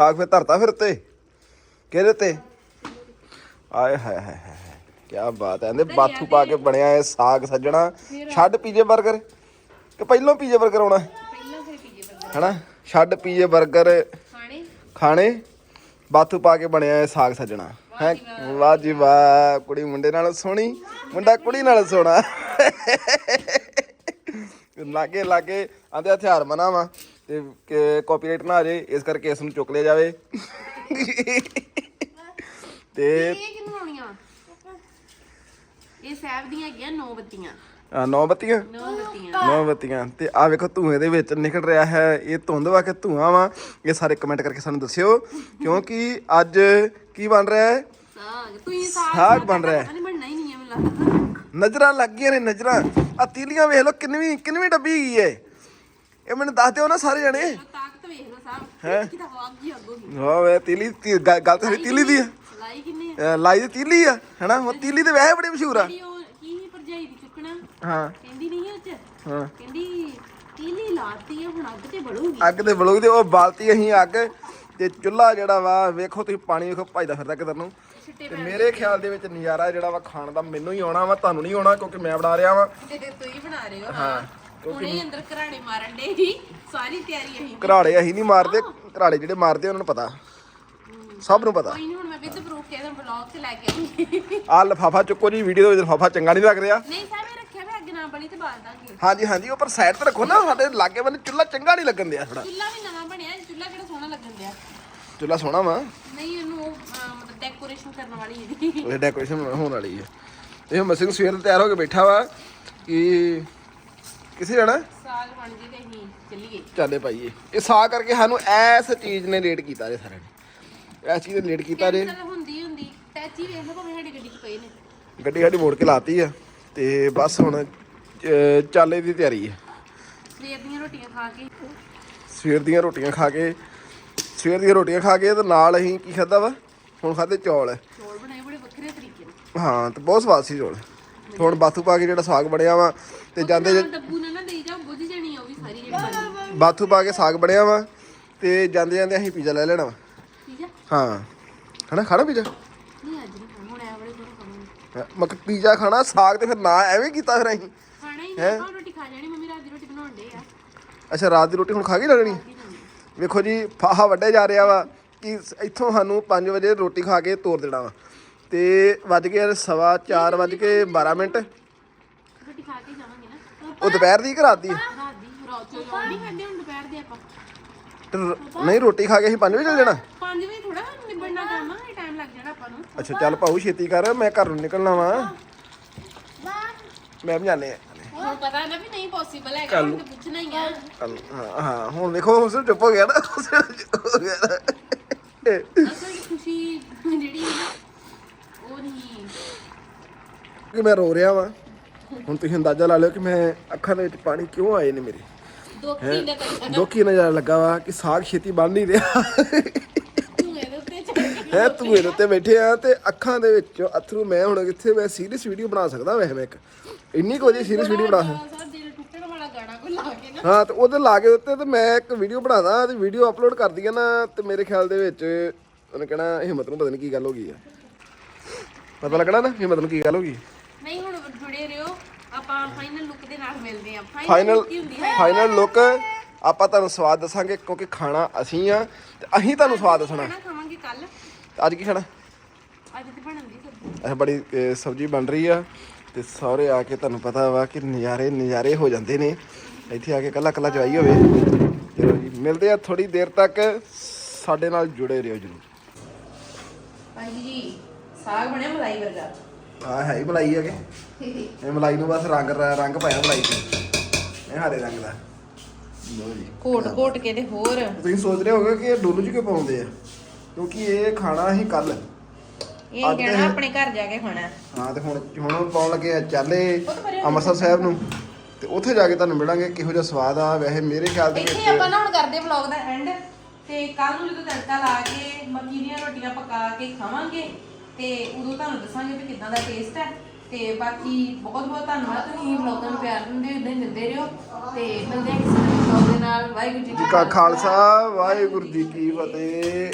ਆਗ ਫੇ ਧਰਤਾ ਫਿਰ ਤੇ ਕਿਹਦੇ ਤੇ ਆਏ ਹਾਏ ਹਾਏ ਕੀ ਬਾਤ ਹੈ। ਇਹਨੇ ਬਾਥੂ ਪਾ ਕੇ ਬਣਿਆ ਇਹ ਸਾਗ ਸੱਜਣਾ। ਛੱਡ ਪੀਜੇ 버ਗਰ ਕਿ ਪਹਿਲਾਂ ਪੀਜੇ 버ਗਰ ਆਉਣਾ ਪਹਿਲਾਂ ਫਿਰ ਪੀਜੇ 버ਗਰ ਹਨਾ? ਛੱਡ ਪੀਜੇ 버ਗਰ ਖਾਣੇ? ਖਾਣੇ? ਬਾਥੂ ਪਾ ਕੇ ਬਣਿਆ ਇਹ ਸਾਗ ਸੱਜਣਾ। ਹੈ? ਵਾਹ ਜੀ ਵਾਹ, ਕੁੜੀ ਮੁੰਡੇ ਨਾਲ ਸੋਹਣੀ, ਮੁੰਡਾ ਕੁੜੀ ਨਾਲ ਸੋਹਣਾ। ਲਾਗੇ ਲਾਗੇ ਆਂਦੇ ਹਥਿਆਰ ਮਨਾ ਵਾ ਤੇ ਕਾਪੀਰਾਈਟ ਨਾ ਆ ਜੇ, ਇਸ ਕਰਕੇ ਇਸ ਨੂੰ ਚੁੱਕ ਲਿਆ ਜਾਵੇ। ਤੇ ਇਹ ਕਿੰਨੂੰ ਆਉਣੀਆਂ? ਇਹ ਸਾਹਿਬ ਦੀਆਂ ਹੈਗੀਆਂ, ਨੌ ਬੱਤੀਆਂ। ਆਹ, ਨੌ ਬੱਤੀਆਂ ਨੌ ਬੱਤੀਆਂ ਨੌ ਬੱਤੀਆਂ ਤੇ ਆ ਵੇਖੋ ਧੂਏ ਦੇ ਵਿੱਚ ਨਿਕਲ ਰਿਹਾ ਹੈ। ਇਹ ਧੁੰਦ ਵਾ ਕਿ ਧੂਆਂ ਵਾ। ਇਹ ਸਾਰੇ ਕਮੈਂਟ ਕਰਕੇ ਸਾਨੂੰ ਦੱਸਿਓ। ਕਿਉਂਕਿ ਅੱਜ ਕੀ ਬਣ ਰਿਹਾ ਹੈ? ਸਾਗ। ਤੁਸੀਂ ਸਾਗ ਸਾਗ ਬਣ ਰਿਹਾ ਹੈ। ਨਹੀਂ ਬਣਨਾ ਹੀ ਨਹੀਂ ਹੈ ਮੈਨੂੰ ਲੱਗਦਾ ਨਜ਼ਰਾਂ ਲੱਗ ਗਈਆਂ ਨੇ ਨਜ਼ਰਾਂ। ਆ ਤੀਲੀਆਂ ਵੇਖ ਲਓ ਕਿੰਨਵੀਂ ਕਿੰਨਵੀਂ ਡੱਬੀ ਗਈ ਏ। ਇਹ ਮੈਨੂੰ ਦੱਸ ਦਿਓ ਨਾ ਸਾਰੇ ਜਣੇ। ਤਾਕਤ ਵੇਖ ਲਓ ਸਾਹਿਬ ਕਿਤਾ ਵਾਗ ਅੱਗੋਂ ਹਾਂ ਵੇ। ਤੀਲੀ ਤੀ- ਗੱਲ ਗੱਲ ਤਾਂ ਸਾਡੀ ਤੀਲੀ ਦੀ ਆ। ਲਾਈ ਕਿੰਨੇ ਆ ਅਹ ਲਾਈ ਦੀ ਤੀਲੀ ਆ ਹੈਨਾ? ਉਹ ਤੀਲੀ ਤੇ ਵੈਸੇ ਬੜੀ ਮਸ਼ਹੂਰ ਆ। ਜਿਹੜੀ ਉਹ ਕੀ ਸੀ ਭਰਜਾਈ ਦੀ ਚੁੱਕਣਾ ਹਾਂ। ਕਹਿੰਦੀ ਨਹੀਂ ਉਹ ਚ? ਹਾਂ। ਕਹਿੰਦੀ ਕੀਲੀ ਲਾਤੀ ਆ ਹੁਣ ਅੱਗ ਤੇ ਬੜੂਗੀ ਅੱਗ ਦੇ ਬਲੂਗ ਦੇ ਉਹ ਬਾਲਤੀ ਅਸੀਂ ਅੱਗ ਤੇ ਚੁੱਲ੍ਹਾ ਜਿਹੜਾ ਵਾ ਵੇਖੋ ਤੁਸੀਂ ਪਾਣੀ ਵੇਖੋ ਭਜਦਾ ਫਿਰਦਾ ਕਿਧਰ ਨੂੰ। ਤੇ ਮੇਰੇ ਖਿਆਲ ਦੇ ਵਿੱਚ ਨਜ਼ਾਰਾ ਜਿਹੜਾ ਵਾ ਖਾਣ ਦਾ ਮੈਨੂੰ ਹੀ ਆਉਣਾ ਵਾ ਤੁਹਾਨੂੰ ਨਹੀਂ ਆਉਣਾ ਕਿਉਂਕਿ ਮੈਂ ਬਣਾ ਰਿਹਾ ਵਾਂ। ਤੇ ਤੁਸੀਂ ਬਣਾ ਰਹੇ ਹੋ ਹਾਂ। ਹੁਣੇ ਹੀ ਅੰਦਰ ਘਰਾੜੇ ਮਾਰਨ ਦੇ ਹੀ ਸਾਰੀ ਤਿਆਰੀ ਅਹੀਂ ਘਰਾੜੇ ਅਸੀਂ ਨਹੀਂ ਮਾਰਦੇ ਘਰਾੜੇ ਜਿਹੜੇ ਮਾਰਦੇ ਉਹਨਾਂ ਨੂੰ ਪਤਾ। ਸਭ ਨੂੰ ਪਤਾ। ਕੋਈ ਨਹੀਂ ਹੁਣ ਮੈਂ ਵਿਦ ਪ੍ਰੂਫ ਕੇ ਇਹਦਾ ਬਲੌਗ ਤੇ ਲੈ ਕੇ ਆਉਂਗੀ। ਆ ਲਫਾਫਾ ਚੁੱਕੋ ਜੀ ਵੀਡੀਓ ਦੇ ਵਿੱਚ ਲਫਾਫਾ ਚੰਗਾ ਨਹੀਂ ਲੱਗ ਰਿਹਾ। ਨਹੀਂ ਸਾਹਿਬ ਨਾ ਬਣੀ ਤੇ ਬਾਲ ਦਾਂਗੇ। ਹਾਂਜੀ ਹਾਂਜੀ ਉਹ ਪਰ ਸਾਈਡ ਤੇ ਰੱਖੋ ਨਾ ਸਾਡੇ ਲਾਗੇ ਬੰਨੇ ਚੁੱਲ੍ਹਾ ਚੰਗਾ ਨਹੀਂ ਲੱਗਣ ਦਿਆ ਥੋੜਾ ਚੁੱਲਾ ਵੀ ਨਵਾਂ ਬਣਿਆ ਇਹ ਚੁੱਲਾ ਕਿਹੜਾ ਸੋਹਣਾ ਲੱਗਣ ਦਿਆ? ਚੁੱਲ੍ਹਾ ਸੋਹਣਾ ਵਾ। ਨਹੀਂ ਇਹਨੂੰ ਉਹ, ਅਹ, ਮਤਲਬ ਡੈਕੋਰੇਸ਼ਨ ਕਰਨ ਵਾਲੀ ਇਹਦੀ ਉਹ ਡੈਕੋਰੇਸ਼ਨ ਹੋਣ ਵਾਲੀ ਹੈ। ਇਹ ਮਸਿੰਗ ਸਵੇਰ ਤੋਂ ਤਿਆਰ ਹੋ ਕੇ ਬੈਠਾ ਵਾ ਕਿ ਕਿਸੇ ਜਾਣਾ? ਸਾਗ ਬਣ ਜੇ ਤੇ ਅਸੀਂ ਚੱਲੀਏ। ਚੱਲੇ ਭਾਈਏ ਇਹ ਸਾ ਕਰਕੇ ਸਾਨੂੰ ਐਸ ਚੀਜ਼ ਨੇ ਲੇਟ ਕੀਤਾ ਜੇ ਸਾਰਿਆਂ ਨੇ। ਐਸ ਚੀਜ਼ ਨੇ ਲੇਟ ਕੀਤਾ ਜੇ। ਕੈਂਸਲ ਹੁੰਦੀ ਹੁੰਦੀ। ਟੈਚੀ ਵੇਖ ਲਓ ਭਾਵੇਂ ਸਾਡੀ ਗੱਡੀ 'ਚ ਪਏ ਨੇ। ਗੱਡੀ ਸਾਡੀ ਮੋੜ ਕੇ ਲਾਤੀ ਆ। ਤੇ ਬਸ ਹੁਣ ਚਾਲੇ ਦੀ ਤਿਆਰੀ ਹੈ। ਸਵੇਰ ਦੀਆਂ ਰੋਟੀਆਂ ਖਾ ਕੇ। ਸਵੇਰ ਦੀਆਂ ਰੋਟੀਆਂ ਖਾ ਕੇ ਸਵੇਰ ਦੀਆਂ ਰੋਟੀਆਂ ਖਾ ਕੇ ਤੇ ਨਾਲ ਅਸੀਂ ਕੀ ਖਾਦਾ ਵਾ? ਹੁਣ ਖਾਦੇ ਚੌਲ। ਚੌਲ ਬਣਾਏ ਬੜੇ ਵੱਖਰੇ ਤਰੀਕੇ ਨਾਲ। ਹਾਂ ਤੇ ਬਹੁਤ ਸਵਾਦ ਸੀ ਚੌਲ। ਹੁਣ ਬਾਥੂ ਪਾ ਕੇ ਜਿਹੜਾ ਸਾਗ ਬਣਿਆ ਵਾ ਤੇ ਜਾਂਦੇ ਨਾਲ ਡੱਬੂ ਨਾ ਨਾ ਦੇਈ ਜਾ ਬੁੱਝ ਜਾਣੀ ਆ ਉਹ ਵੀ ਸਾਰੀ ਜਿਹੜੀ ਬਣੀ। ਬਾਥੂ ਪਾ ਕੇ ਸਾਗ ਬਣਿਆ ਵਾ ਤੇ ਜਾਂਦੇ ਜਾਂਦੇ ਅਸੀਂ ਪੀਜ਼ਾ ਲੈ ਲੈਣਾ ਵਾ। ਆ ਹਾਂ। ਹਨਾ ਖਾਣਾ ਪੀਜ਼ਾ? ਨਹੀਂ ਅੱਜ ਨਹੀਂ ਹੁਣ ਐ ਬੜੇ ਥੋੜਾ ਖਾਣਾ। ਮੈਂ ਪੀਜ਼ਾ ਖਾਣਾ ਸਾਗ ਤੇ ਫਿਰ ਨਾ ਐਵੇਂ ਕੀਤਾ ਫਿਰ ਅਸੀਂ। ਹੀ? ਨਹੀਂ ਆਪਾਂ ਰੋਟੀ ਖਾ ਜਾਣੀ ਮੰਮੀ ਰਾਤ ਦੀ ਰੋਟੀ ਬਣਾਉਣ ਦੇ ਆ। ਅੱਛਾ ਰਾਤ ਦੀ ਰੋਟੀ ਹੁਣ ਖਾ ਕੇ ਲੱਗਣੀ ਵੇਖੋ ਜੀ ਫਾਹਾ ਵੱਡੇ ਜਾ ਰਿਹਾ ਵਾ ਕਿ ਇੱਥੋਂ ਸਾਨੂੰ 5 ਵਜੇ ਰੋਟੀ ਖਾ ਕੇ ਤੋਰ ਦੇਣਾ ਵਾ। ਤੇ ਵੱਜ ਗਏ ਸਵਾ 4 ਵੱਜ ਕੇ 12 ਮਿੰਟ। ਰੋਟੀ ਖਾ ਕੇ ਜਾਵਾਂਗੇ ਨਾ। ਉਹ ਦੁਪਹਿਰ ਦੀ ਕਿ ਰਾਤ ਦੀ? ਰਾਤ ਦੀ ਰਾਤ ਚੋਂ ਨਹੀਂ ਖਾਂਦੇ ਹੁਣ ਦੁਪਹਿਰ ਦੇ ਆਪਾਂ। ਤੇ ਰ- ਨਹੀਂ ਰੋਟੀ ਖਾ ਕੇ ਅਸੀਂ 5 ਵਜੇ ਚੱਲ ਜਾਣਾ? 5 ਵਜੇ ਥੋੜਾ ਨਿਬੜਨਾ ਕੰਮ ਆ ਇਹ ਟਾਈਮ ਲੱਗ ਜਾਣਾ ਆਪਾਂ ਨੂੰ। ਅੱਛਾ ਚੱਲ ਭਾਊ ਛੇਤੀ ਕਰ ਮੈਂ ਘਰ ਨਿਕਲਣਾ ਵਾ। ਮੈਂ ਵੀ ਜਾਣੇ ਹੁਣ ਪਤਾ ਨਾ ਵੀ ਨਹੀਂ ਪੋਸੀਬਲ ਹੈਗਾ ਹੁਣ ਤੇ ਪੁੱਛਣਾ ਹੀ ਆ। ਹਾਂ। ਹਾਂ ਹੁਣ ਵੇਖੋ ਉਸ ਚੁੱਪ ਹੋ ਗਿਆ ਨਾ ਉਸ ਚੁੱਪ ਹੋ ਗਿਆ ਨਾ। ਅਸਲ ਵਿੱਚ ਖੁਸ਼ੀ ਜਿਹੜੀ ਹੈ ਨਾ ਉਹ ਨਹੀਂ ਕਿ ਮੈਂ ਰੋ ਰਿਹਾ ਵਾਂ। ਹੁਣ ਤੁਸੀਂ ਅੰਦਾਜ਼ਾ ਲਾ ਲਿਓ ਕਿ ਮੈਂ ਅੱਖਾਂ ਦੇ ਵਿੱਚ ਪਾਣੀ ਕਿਉਂ ਆਏ ਨੇ ਮੇਰੇ? ਦੋਖੀ ਨਾ ਕਰ ਦੁੱਖ ਹੀ ਨਜ਼ਰ ਲੱਗਾ ਵਾ ਕਿ ਸਾਗ ਛੇਤੀ ਬਣ ਨਹੀਂ ਰਿਹਾ ਤੂੰ ਇਹਦੇ ਉੱਤੇ ਚੜ ਕੇ ਹੈ ਤੂੰ ਇਹਦੇ ਉੱਤੇ ਬੈਠੇ ਆ ਤੇ ਅੱਖਾਂ ਦੇ ਵਿੱਚੋਂ ਅਥਰੂ ਮੈਂ ਹੁਣ ਕਿੱਥੇ ਮੈਂ ਸੀਰੀਅਸ ਵੀਡੀਓ ਬਣਾ ਸਕਦਾ ਵੈਸੇ ਮੈਂ ਇੱਕ। ਇੰਨੀ ਕੁ ਵਧੀਆ ਸੀਰੀਅਸ ਵੀਡੀਓ ਬਣਾ ਸਕਦਾ। ਸਾਰਾ ਦਿਲ ਟੁੱਟਣ ਵਾਲਾ ਗਾਣਾ ਕੋਈ ਲਾ ਕੇ ਨਾ। ਹਾਂ ਤੇ ਉਹਦੇ ਲਾ ਕੇ ਉੱਤੇ ਤੇ ਮੈਂ ਇੱਕ ਵੀਡੀਓ ਬਣਾਦਾ ਤੇ ਵੀਡੀਓ ਅਪਲੋਡ ਕਰ ਦਈਏ ਨਾ ਤੇ ਮੇਰੇ ਖਿਆਲ ਦੇ ਵਿੱਚ ਉਹਨੇ ਕਹਿਣਾ ਹਿੰਮਤ ਨੂੰ ਪਤਾ ਨਹੀਂ ਕੀ ਗੱਲ ਹੋ ਗਈ ਆ। ਪਤਾ ਲੱਗਣਾ ਨਾ ਹਿੰਮਤ ਨੂੰ ਕੀ ਗੱਲ ਹੋ ਗਈ। ਨਹੀਂ ਹੁਣ ਜੁੜੇ ਰਹੋ ਆਪਾਂ ਫਾਈਨਲ ਲੁੱਕ ਦੇ ਨਾਲ ਮਿਲਦੇ ਆਂ ਫਾਈਨਲ ਕੀ ਹੁੰਦੀ ਹੈ? ਫਾਈਨਲ ਲੁੱਕ ਆਪਾਂ ਤੁਹਾਨੂੰ ਸਵਾਦ ਦੱਸਾਂਗੇ ਕਿਉਂਕਿ ਖਾਣਾ ਅਸੀਂ ਆ ਤੇ ਅਸੀਂ ਤੁਹਾਨੂੰ ਸਵਾਦ ਦੱਸਣਾ। ਖਾਣਾ ਖਾਵਾਂਗੇ ਕੱਲ ਅੱਜ ਕੀ ਖਾਣਾ? ਅੱਜ ਤੇ ਬਣਨ ਦੀ ਸਬਜ਼ੀ। ਇਹ ਬੜੀ ਅਹ, ਸਬਜ਼ੀ ਬਣ ਰਹੀ ਆ ਤੇ ਸਹੁਰੇ ਆ ਕੇ ਤੁਹਾਨੂੰ ਪਤਾ ਵਾ ਕਿ ਨਜ਼ਾਰੇ ਨਜ਼ਾਰੇ ਹੋ ਜਾਂਦੇ ਨੇ। ਇੱਥੇ ਆ ਕੇ ਕੱਲਾ ਕੱਲਾ ਜਵਾਈ ਹੋਵੇ। ਚਲੋ ਜੀ ਮਿਲਦੇ ਆ ਥੋੜੀ ਦੇਰ ਤੱਕ। ਸਾਡੇ ਨਾਲ ਜੁੜੇ ਰਹੋ ਜਰੂਰ। ਹਾਂਜੀ ਜੀ ਸਾਗ ਬਣਿਆ ਮਲਾਈ ਵਰਗਾ। ਆ ਹੈ ਹੀ ਮਲਾਈ ਹੈਗੇ। ਇਹ ਮਲਾਈ ਨੂੰ ਬਸ ਰੰਗ ਰੰਗ ਪਾਇਆ ਮਲਾਈ ਤੇ। ਇਹ ਹਰੇ ਰੰਗ ਦਾ। ਲਓ ਜੀ। ਕੋਟ ਕੋਟ ਕੇ ਤੇ ਹੋਰ। ਤੁਸੀਂ ਸੋਚ ਰਹੇ ਹੋਗੇ ਕਿ ਇਹ ਡੋਲੂ ਚ ਕਿਉਂ ਪਾਉਂਦੇ ਆ? ਕਿਉਂਕਿ ਇਹ ਖਾਣਾ ਅਸੀਂ ਕੱਲ ਇਹ ਅੱਜ ਕਹਿਣਾ ਆਪਣੇ ਘਰ ਜਾ ਕੇ ਖਾਣਾ। ਹਾਂ ਤੇ ਹੁਣ ਹੁਣ ਪਾਉਣ ਲੱਗੇ ਆ ਚਾਲੇ ਅੰਮ੍ਰਿਤਸਰ ਸਾਹਿਬ ਨੂੰ। ਤੇ ਉੱਥੇ ਜਾ ਕੇ ਤੁਹਾਨੂੰ ਮਿਲਾਂਗੇ ਕਿਹੋ ਜਿਹਾ ਸਵਾਦ ਆ। ਵੈਸੇ ਮੇਰੇ ਖਿਆਲ ਦੇ ਇੱਥੇ ਵਿੱਚ ਆਪਾਂ ਨਾ ਹੁਣ ਕਰਦੇ ਵਲੌਗ ਦਾ ਐਂਡ ਤੇ ਕੱਲ ਨੂੰ ਜਦੋਂ ਤੜਕਾ ਲਾ ਕੇ ਮੱਕੀ ਦੀਆਂ ਰੋਟੀਆਂ ਪਕਾ ਕੇ ਖਾਵਾਂਗੇ ਤੇ ਉਦੋਂ ਤੁਹਾਨੂੰ ਦੱਸਾਂਗੇ ਵੀ ਕਿੱਦਾਂ ਦਾ ਟੇਸਟ ਹੈ। ਤੇ ਬਾਕੀ ਬਹੁਤ ਬਹੁਤ ਧੰਨਵਾਦ ਤੁਸੀਂ ਵਲੌਗਾਂ ਨੂੰ ਪਿਆਰ ਦਿੰਦੇ ਹੋ ਇਦਾਂ ਹੀ ਦਿੰਦੇ ਰਹੋ। ਤੇ ਮਿਲਦੇ ਹਾਂ ਕਿਸੇ ਨਵੇਂ ਵਲੌਗ ਦੇ ਨਾਲ। ਵਾਹਿਗੁਰੂ ਜੀ ਜੀ ਕਾ ਖਾਲਸਾ। ਵਾਹਿਗੁਰੂ ਜੀ ਕੀ ਫਤਿਹ।